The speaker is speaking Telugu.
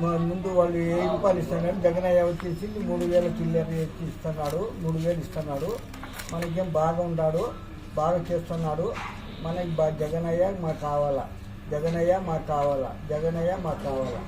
మా ముందు వాళ్ళు ఏ రూపాయలు ఇస్తానని జగనయ్య వచ్చేసి మూడు వేల చిల్లర ఇస్తున్నాడు మూడు వేలు ఇస్తున్నాడు. మనకేం బాగా ఉన్నాడు బాగా చేస్తున్నాడు. మనకి బా జగనయ్య మాకు కావాలా జగనయ్య మాకు కావాలా జగనయ్య మాకు కావాలా.